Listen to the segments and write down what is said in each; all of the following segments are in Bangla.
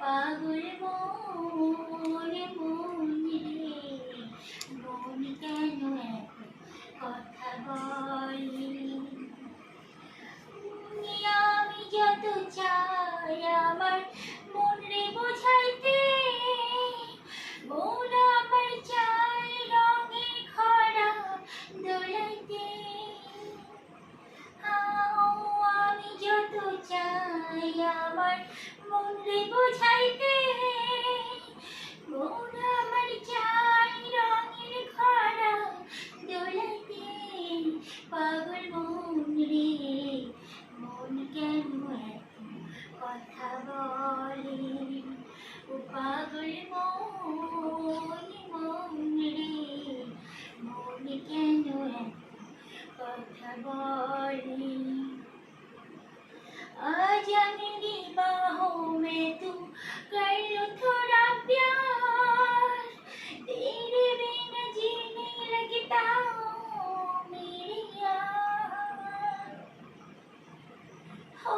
পাগল মন মন কথা বলে आज मेरी बाहों में तू कर लो थोड़ा प्यार तेरे बिना जी नहीं लगता मेरी यार हो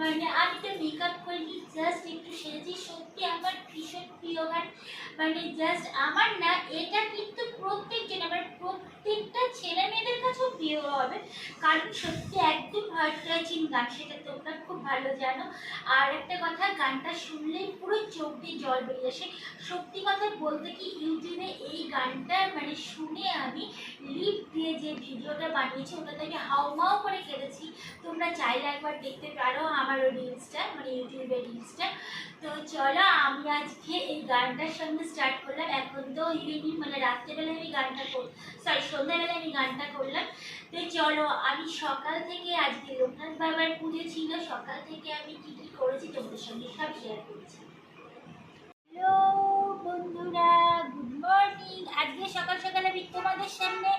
মানে আমি তো মেকআপ করিনি জাস্ট একটু সেরেছি সত্যি আমার ভীষণ প্রিয় গান মানে জাস্ট আমার না, এটা কিন্তু প্রত্যেকজন, আমার প্রত্যেকটা ছেলে মেয়েদের কাছেও প্রিয় হবে। কারণ সত্যি একদম হার্ট গান, সেটা তোমরা খুব ভালো জানো। আর একটা কথা, গানটা শুনলেই পুরো চোখ দিয়ে জল বেরিয়ে আসে। সত্যি কথা বলতে কি, ইউটিউবে এই গানটা মানে শুনে আমি লিপ দিয়ে যে ভিডিওটা বানিয়েছি ওটাতে আমি হাউমাউ করে কেঁদেছি তোমরা চাইলে একবার দেখতে পারো আমার ওই রিলসটা মানে ইউটিউবের রিলসটা তো চলো, আমি আজকে এই গানটার সঙ্গে স্টার্ট করলাম। এখন তো ইভিনিং মানে রাত্রেবেলায় আমি গানটা কর সরি সন্ধ্যাবেলায় আমি গানটা করলাম। তো চলো, আমি সকাল থেকে আজকে লোকনাথ বাবার পুজো ছিল। সকাল থেকে আমি কি কি করেছি তোমাদের সঙ্গে সব শেয়ার করেছি। হ্যালো বন্ধুরা গুড মর্নিং আজকে সকাল সকাল আমি তোমাদের সামনে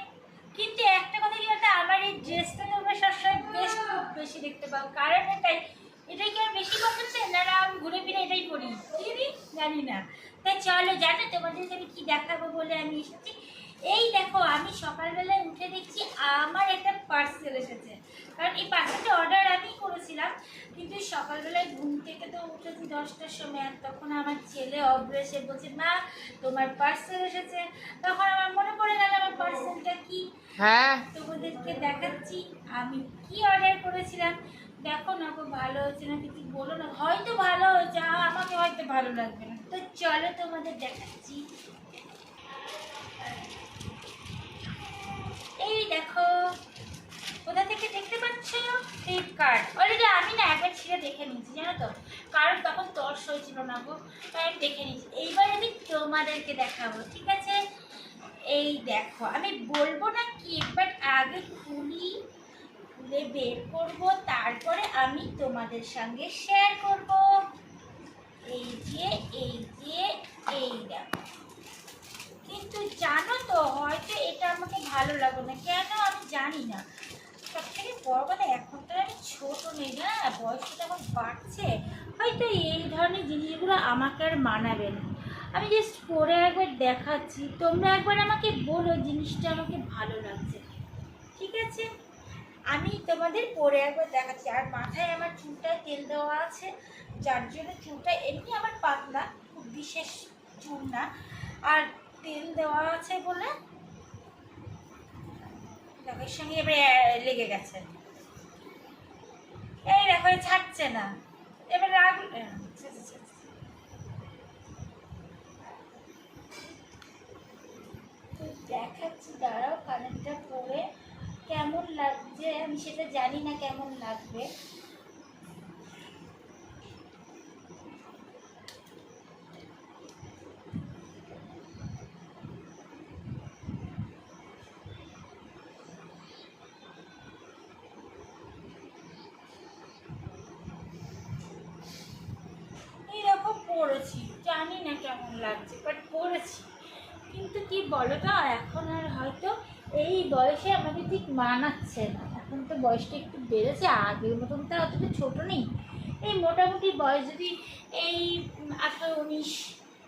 কিন্তু একটা কথা কি বলতো? আমার এই ড্রেসটা তোমরা সবসময় বেশ খুব বেশি দেখতে পাও কারণ এটাই এটাই কি আর বেশি পছন্দ? না না, আমি ঘুরে ফিরে এটাই করি চিনি জানি না। তাই চলো, জানো তোমাদেরকে আমি কি দেখাবো বলে আমি এসেছি? এই দেখো, আমি সকালবেলায় উঠে দেখছি আমার একটা পার্সেল এসেছে। কারণ এই পার্সেলটা অর্ডার আমি করেছিলাম, কিন্তু সকালবেলায় ঘুম থেকে তো উঠেছি দশটার সময়, আর তখন আমার ছেলে এসে বলছে, মা, তোমার পার্সেল এসেছে। তখন আমার মনে পড়ে গেল আমার পার্সেলটা কি? হ্যাঁ। তোমাদেরকে দেখাচ্ছি, আমি কি অর্ডার করেছিলাম? দেখো না খুব ভালো হয়েছে না, কিছু বলো না। হয়তো ভালো হয়েছে আমাকে হয়তো ভালো লাগবে না। তো চলো তোমাদের দেখাচ্ছি। এই দেখো, কোথা থেকে দেখতে পাচ্ছ? ফ্লিপকার্ট অলরেডি আমি না একবার ছিঁড়ে দেখে নিয়েছি, জানো তো? কারণ তখন তর্স হয়েছিল না গো, তাই আমি দেখে নিয়েছি। এইবার আমি তোমাদেরকে দেখাবো, ঠিক আছে? এই দেখো, আমি বলব না কি বাট আগে খুলি, খুলে বের করব, তারপরে আমি তোমাদের সঙ্গে শেয়ার করব। এই যে এই যে, এই দেখো। কিন্তু জানো তো, হয়তো এটা আমাকে ভালো লাগবে না। কেন? আমি জানি না। সব থেকে বড় কথা, এখন তো আমি ছোটো নেই না, বয়সটা আমার বাড়ছে। হয়তো এই ধরনের জিনিসগুলো আমাকে আর মানাবে না। আমি জাস্ট পরে একবার দেখাচ্ছি। তোমরা একবার আমাকে বলো জিনিসটা আমাকে ভালো লাগছে। ঠিক আছে? আমি তোমাদের পরে একবার দেখাচ্ছি। আর মাথায় আমার চুলটায় তেল দেওয়া আছে। যার জন্য চুলটা এমনি আমার পাতলা, খুব বিশেষ চুল না। আর তেল দেওয়া আছে বলে দেখো সঙ্গে এবার লেগে গেছে। এই দেখো ছাড়ছে না। এবার রাগ দেখাচ্ছি, দাঁড়াও কানেরটা পরে কেমন লাগছে? আমি সেটা জানি না কেমন লাগবে। পড়েছি, জানি না কেমন লাগছে বাট পড়েছি। কিন্তু কি বলো তো এখন আর হয়তো এই বয়সে আমাদের ঠিক মানাচ্ছে না। এখন তো বয়সটা একটু বেড়েছে, আগের মতন তো অতটা ছোটো নেই। এই মোটামুটি বয়স যদি এই আঠারো, উনিশ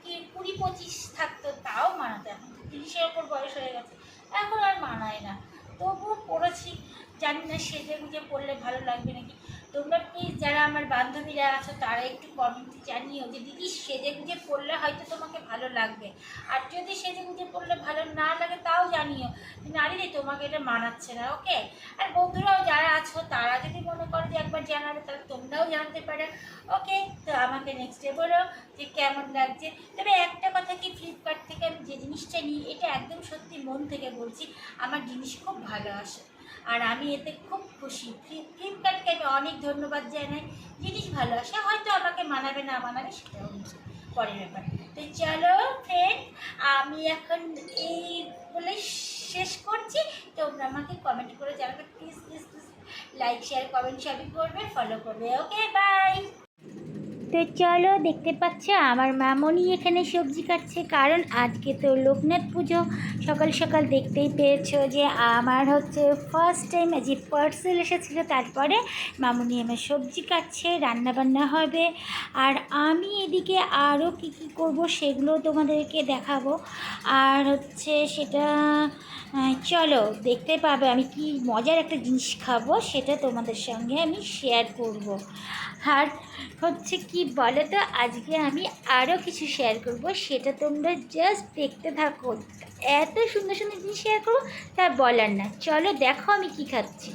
কি কুড়ি, পঁচিশ থাকতো, তাও মানাতো। এখন তিরিশের ওপর বয়স হয়ে গেছে, এখন আর মানায় না। তবুও পড়েছি, জানি না সেজে গুজে পড়লে ভালো লাগবে নাকি। তোমরা প্লিজ যারা আমার বান্ধবীরা আছো, তারা একটু কমেন্টে জানিও যে, দিদি সেজে গুজে পড়লে হয়তো তোমাকে ভালো লাগবে। আর যদি সেজে গুজে পড়লে ভালো না লাগে, তাও জানিও। নারী রে, তোমাকে এটা মানাচ্ছে না ওকে আর বন্ধুরাও যারা আছো, তারা যদি মনে করো যে একবার জানাবে, তাহলে তোমরাও জানতে পারো ওকে তো আমাকে নেক্সট ডে বলো যে কেমন লাগছে। তবে একটা কথা কি ফ্লিপকার্ট থেকে আমি যে জিনিসটা নিই, এটা একদম সত্যি মন থেকে বলছি, আমার জিনিস খুব ভালো আসে। আর আমি এতে খুব খুশি। ফ্লিপ- ফ্লিপকার্টকে আমি অনেক ধন্যবাদ জানাই। জিনিস ভালো আসে, হয়তো আমাকে মানাবে না মানাবে সেটাও পরের ব্যাপার। তো চলো ফ্রেন্ড আমি এখন এই বলে শেষ করছি। তোমরা আমাকে কমেন্ট করে জানাবে। Please please please like share comment সবই করবে ফলো করবে। ওকে বাই তো চলো দেখতে পাচ্ছ, আমার মামনি এখানে সবজি কাটছে, কারণ আজকে তো লোকনাথ পুজো। সকাল সকাল দেখতেই পেয়েছ যে আমার হচ্ছে ফার্স্ট টাইম যে পার্সেল এসেছিল, তারপরে মামনি আমার সবজি কাটছে রান্না বান্না হবে। আর আমি এদিকে আরও কী কী করব সেগুলো তোমাদেরকে দেখাবো। আর হচ্ছে সেটা চলো দেখতে পাবে আমি কি মজার একটা জিনিস খাব, সেটা তোমাদের সঙ্গে আমি শেয়ার করব। আর হচ্ছে কি বলো তো আজকে আমি আরও কিছু শেয়ার করব, সেটা তোমরা জাস্ট দেখতে থাকো। এত সুন্দর সুন্দর জিনিস শেয়ার করব তা বলার না। চলো দেখো আমি কি খাচ্ছি।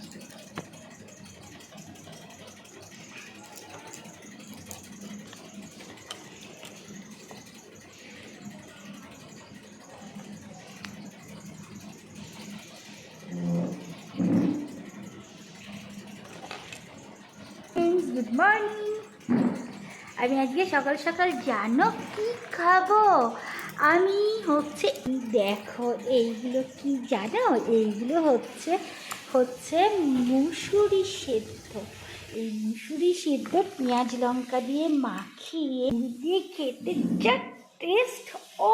গুড মর্নিং আমি আজকে সকাল সকাল জানো কি খাব? আমি হচ্ছে, দেখো, এইগুলো কি জানো? এইগুলো হচ্ছে হচ্ছে মুসুরি সেদ্ধ। এই মুসুরি সেদ্ধ পেঁয়াজ লঙ্কা দিয়ে মাখিয়ে দিয়ে খেতে যা টেস্ট ও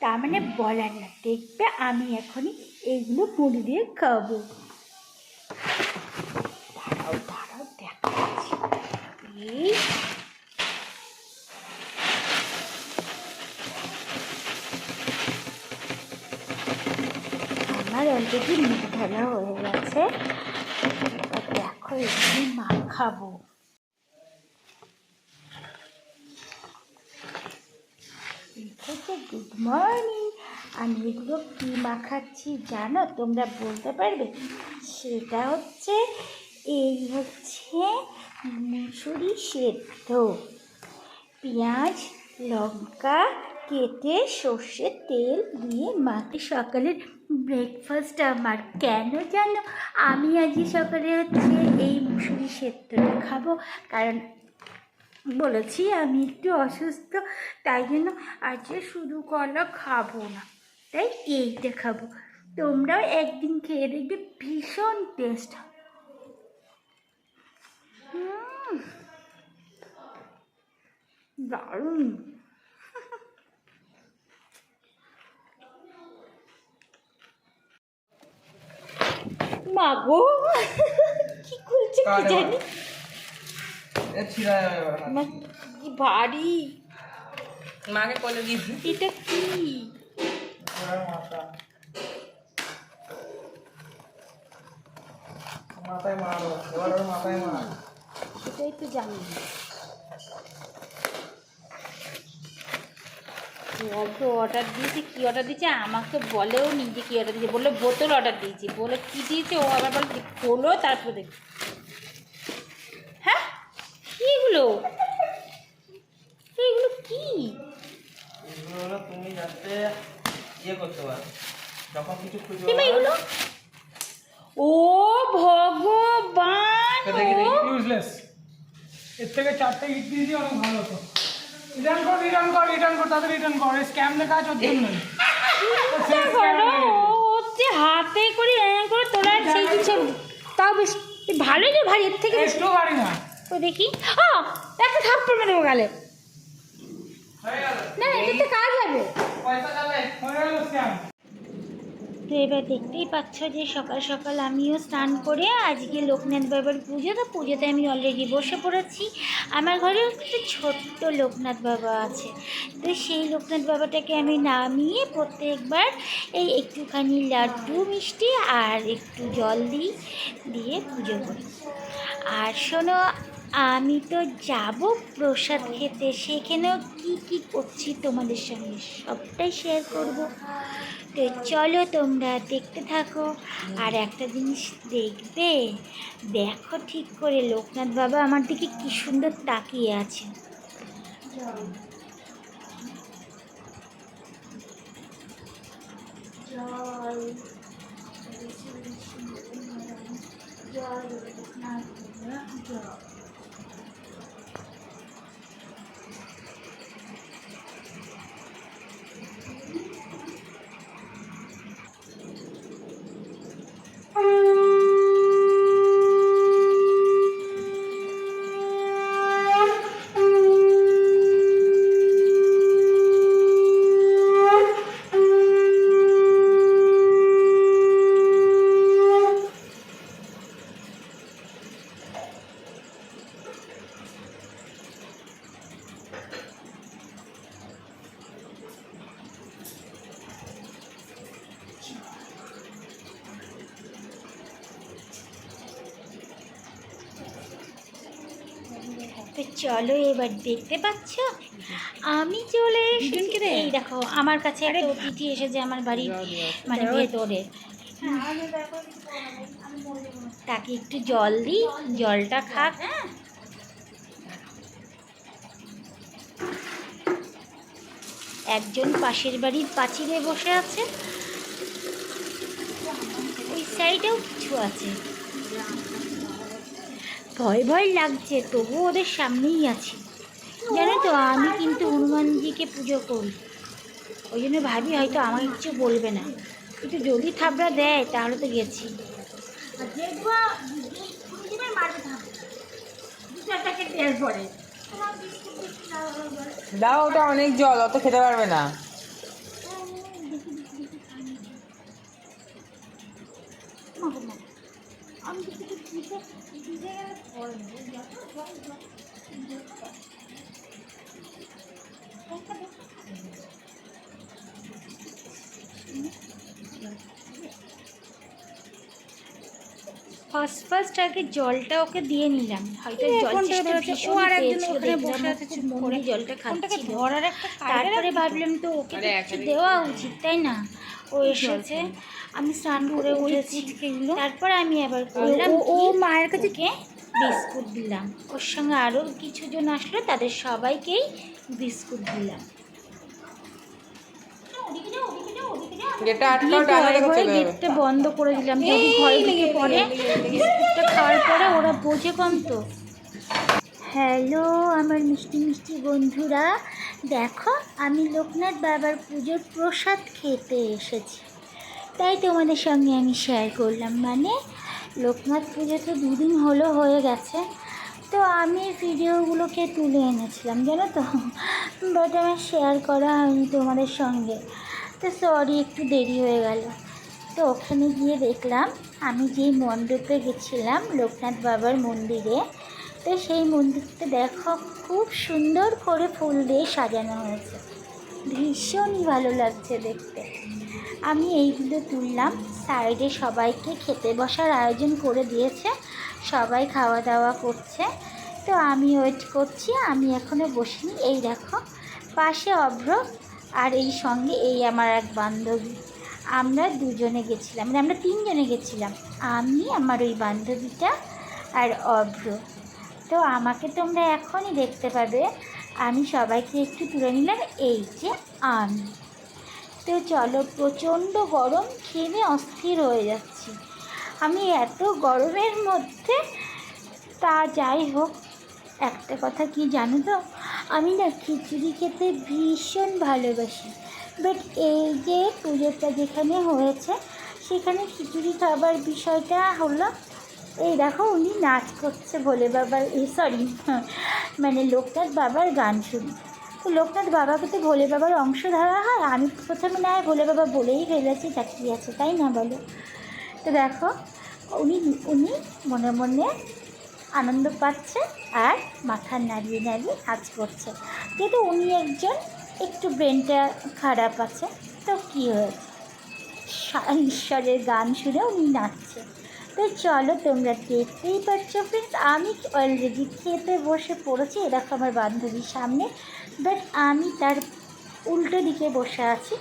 তার মানে বলার না। দেখবে আমি এখনই এইগুলো মুড়ি দিয়ে খাব। দাঁড়াও দাঁড়াও, দেখাচ্ছি। এই আমার অলরেডি ঢালা হয়ে গেছে দেখো এখানে মাখাবো। গুড মর্নিং আমি এগুলো কী মাখাচ্ছি জানো? তোমরা বলতে পারবে। সেটা হচ্ছে, এই হচ্ছে মুসুরি সেদ্ধ। পেঁয়াজ, লঙ্কা কেটে সর্ষের তেল দিয়ে মাকে সকালের ব্রেকফাস্ট আমার। কেন জানো? আমি আজকে সকালে হচ্ছে এই মুসুরি সেদ্ধটা খাব। কারণ বলেছি আমি একটু অসুস্থ, তাই জন্য আজকে শুধু কলা খাব না, তাই এইটা খাব। তোমরাও একদিন খেয়ে দেখবে, ভীষণ টেস্ট দারুণ। মাগো। কি খুলছে কি জানি? কি ভারী মাকে কোলে দিয়ে এটা কি? মাথায় মারো মাথায় মার। সেটাই তো জানি। না অর্ডার দিয়েছে কি অর্ডার দিয়েছে আমাকে বলেও নি যে কি অর্ডার দিয়েছে বলল বোতল অর্ডার দিয়েছি বলে কি দিয়েছে ও আবার বলে খোলো তারপরে দেখ। হ্যাঁ? কি এগুলো এগুলো কি? এগুলো তুমি যাতে ইয়ে করতে পারো যখন কিছু এগুলো ও ভগবান ইউজলেস এর থেকে চারটে ইট দিয়ে দিয়ে অনেক ভালো হতো। রিটার্ন কর রিটার্ন কর রিটার্ন কর তাদের রিটার্ন কর। স্ক্যাম লেখা আছে ওর জন্যই। চিন্তা হচ্ছে হাতে করে এ করে তোলা সেই কিছু তাও বেশ ভালোই যে ভাই এর থেকে একটু পারি না। ও দেখি। ও একটা থাপ্পড় মেরে গেলে। না এটা তো কাজ হবে। পয়সা গেলে হয়ে গেল স্ক্যাম তো এবার দেখতেই পাচ্ছ যে সকাল সকাল আমিও স্নান করে আজকে লোকনাথ বাবার পুজো। তো পুজোতে আমি অলরেডি বসে পড়েছি। আমার ঘরেও একটা ছোট্ট লোকনাথ বাবা আছে। তো সেই লোকনাথ বাবাটাকে আমি নামিয়ে প্রত্যেকবার এই একটুখানি লাড্ডু, মিষ্টি আর একটু জল দিই, দিয়ে পুজো করি। আর শোনো, আমি তো যাব প্রসাদ খেতে। সেখানেও কি কি করছি তোমাদের সঙ্গে সবটাই শেয়ার করব। তো চলো তোমরা দেখতে থাকো। আর একটা জিনিস দেখবে, দেখো ঠিক করে লোকনাথ বাবা আমার দিকে কি সুন্দর তাকিয়ে আছে চলো এবার দেখতে পাচ্ছ? আমি চলে এসেছি। এই দেখো আমার কাছে একটা অতিথি এসেছে আমার বাড়ি মানে ভেতরে। তাকে একটু জল দিই জলটা খাক। একজন পাশের বাড়ির পাঁচিলে বসে আছে। ওই সাইডেও কিছু আছে। ভয় ভয় লাগছে তবু ওদের সামনেই আছি। জানো তো আমি কিন্তু হনুমানজিকে পুজো করি। ওই জন্য ভাবি হয়তো আমাকে কিছু বলবে না। কিন্তু যদি থাবড়া দেয় তাহলে তো গেছি। দাও ওটা অনেক জল অত খেতে পারবে না। আমি তো কিছু দিতে দিতে গেলে ভয় নেই। যত জল জল ফার্স্ট ফার্স্ট আগে জলটা ওকে দিয়ে নিলাম। হয়তো জল মন জলটা একটা তারপরে ভাবলাম তো ওকে কিছু দেওয়া উচিত তাই না? ও এসেছে আমি স্নান করে উঠেছি তারপরে আমি আবার করলাম ও মায়ের কাছে কে বিস্কুট দিলাম। ওর সঙ্গে আরও কিছু জন আসলো তাদের সবাইকেই বিস্কুট দিলাম। যেটা আটকাও ডানা গেটটা বন্ধ করে দিলাম যদি ঘরে ঢুকে পড়ে। বিস্কুটটা খাওয়ার পরে ওরা বোঝে কম তো। হ্যালো আমার মিষ্টি মিষ্টি বন্ধুরা। দেখো আমি লোকনাথ বাবার পুজোর প্রসাদ খেতে এসেছি। তাই তোমাদের সঙ্গে আমি শেয়ার করলাম। মানে লোকনাথ পুজো তো দুদিন হলো হয়ে গেছে। তো আমি ভিডিওগুলোকে তুলে এনেছিলাম জানো তো? বাট আমার শেয়ার করা হয়নি তোমাদের সঙ্গে। তো সরি একটু দেরি হয়ে গেল। তো ওখানে গিয়ে দেখলাম, আমি যেই মণ্ডপে গেছিলাম, লোকনাথ বাবার মন্দিরে, তো সেই মন্দিরটা দেখো, খুব সুন্দর করে ফুল দিয়ে সাজানো হয়েছে। ভীষণই ভালো লাগছে দেখতে। আমি এইগুলো তুললাম, সাইডে সবাইকে খেতে বসার আয়োজন করে দিয়েছে, সবাই খাওয়া দাওয়া করছে। তো আমি ওয়েট করছি, আমি এখনও বসিনি। এই দেখো, পাশে অভ্র আর এই সঙ্গে এই আমার এক বান্ধবী। আমরা দুজনে গেছিলাম মানে আমরা তিনজনে গেছিলাম। আমি, আমার ওই বান্ধবীটা আর অভ্র। তো আমাকে তোমরা এখনই দেখতে পাবে। আমি সবাইকে একটু তুলে নিলাম, এই যে আমি। তো চলো, প্রচণ্ড গরম খেমে অস্থির হয়ে যাচ্ছি। আমি এত গরমের মধ্যে, তা যাই হোক একটা কথা কি জানো তো? আমি না খিচুড়ি খেতে ভীষণ ভালোবাসি। বাট এই যে পুজোটা যেখানে হয়েছে, সেখানে খিচুড়ি খাবার বিষয়টা হলো, এই দেখো উনি নাচ করছে ভোলে বাবার এই সরি মানে লোকনাথ বাবার গান শুনি। তো লোকনাথ বাবাকে তো ভোলে বাবার অংশ ধরা হয়, আমি প্রথমে না ভোলে বাবা বলেই ফেলেছি তা কী আছে, তাই না বলো? তো দেখো, উনি উনি মনে মনে আনন্দ পাচ্ছে আর মাথা নাড়িয়ে নাড়িয়ে নাচ করছে। কিন্তু উনি একজন একটু ব্রেনটা খারাপ আছে, তো কী হয়েছে? ঈশ্বরের গান শুনে উনি নাচছে। তো চলো তোমরা দেখতেই পাচ্ছ ফ্রেন্ডস আমি অলরেডি খেতে বসে পড়েছি? এ দেখো আমার বান্ধবীর সামনে। বাট আমি তার উল্টো দিকে বসে আছি।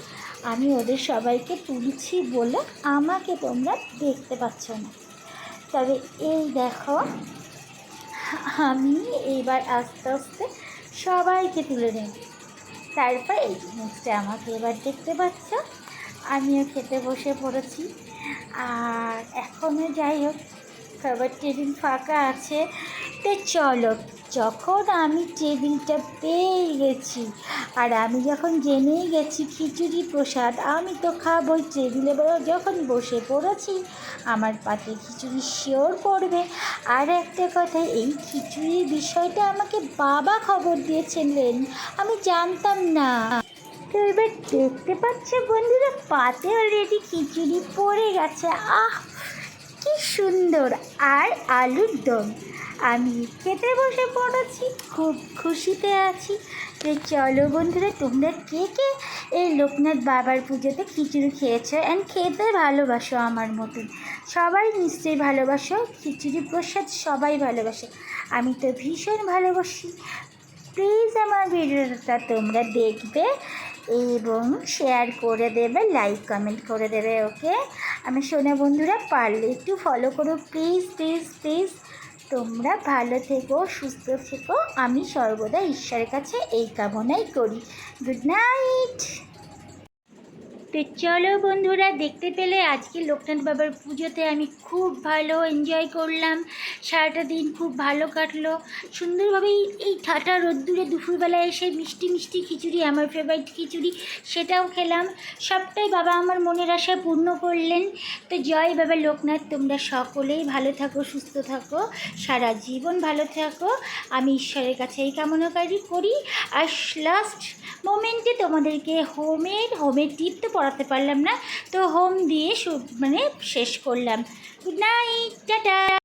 আমি ওদের সবাইকে তুলছি বলে আমাকে তোমরা দেখতে পাচ্ছ না। তবে এই দেখো আমি এইবার আস্তে আস্তে সবাইকে তুলে নেব। তারপর এই জিনিসটা আমাকে এবার দেখতে পাচ্ছ? আমিও খেতে বসে পড়েছি। আর এখনও যাই হোক খাবার টেবিল ফাঁকা আছে। তো চলো যখন আমি টেবিলটা পেয়ে গেছি, আর আমি যখন জেনেই গেছি খিচুড়ি প্রসাদ, আমি তো খাবোই টেবিলে যখন বসে পড়েছি, আমার পাতে খিচুড়ি শিওর পড়বে। আর একটা কথা, এই খিচুড়ির বিষয়টা আমাকে বাবা খবর দিয়েছিলেন। আমি জানতাম না। তো এবার দেখতে পাচ্ছে বন্ধুরা, পাতে অলরেডি খিচুড়ি পড়ে গেছে। আহ, কি সুন্দর। আর আলুর দম। আমি খেতে বসে পড়েছি, খুব খুশিতে আছি। তো চলো বন্ধুরা, তোমরা কে কে এই লোকনাথ বাবার পুজোতে খিচুড়ি খেয়েছো অ্যান্ড খেতে ভালোবাসো আমার মতন? সবাই নিশ্চয়ই ভালোবাসো, খিচুড়ি প্রসাদ সবাই ভালোবাসে। আমি তো ভীষণ ভালোবাসি। প্লিজ আমার ভিডিওটা তোমরা দেখবে এবং শেয়ার করে দেবে লাইক কমেন্ট করে দেবে ওকে আমি শোনা বন্ধুরা, পারলে একটু ফলো করো। প্লিজ প্লিজ প্লিজ তোমরা ভালো থেকো সুস্থ থেকো। আমি সর্বদা ঈশ্বরের কাছে এই কামনাই করি। গুড নাইট তো চলো বন্ধুরা, দেখতে পেলে আজকে লোকনাথ বাবার পুজোতে আমি খুব ভালো এনজয় করলাম। সারাটা দিন খুব ভালো কাটলো। সুন্দরভাবে এই- ঠাটা রোদ্দুরে দুপুরবেলায় এসে মিষ্টি মিষ্টি খিচুড়ি, আমার ফেভারিট খিচুড়ি, সেটাও খেলাম। সবটাই বাবা আমার মনের আশা পূর্ণ করলেন। তো জয় বাবা লোকনাথ, তোমরা সকলেই ভালো থাকো, সুস্থ থাকো, সারা জীবন ভালো থাকো। আমি ঈশ্বরের কাছে এই কামনাকারী করি। আর লাস্ট মোমেন্টে তোমাদেরকে হোমের হোমের টিপ তো পড়াতে পারলাম না। তো হোম দিয়ে মানে শেষ করলাম। Good night tata.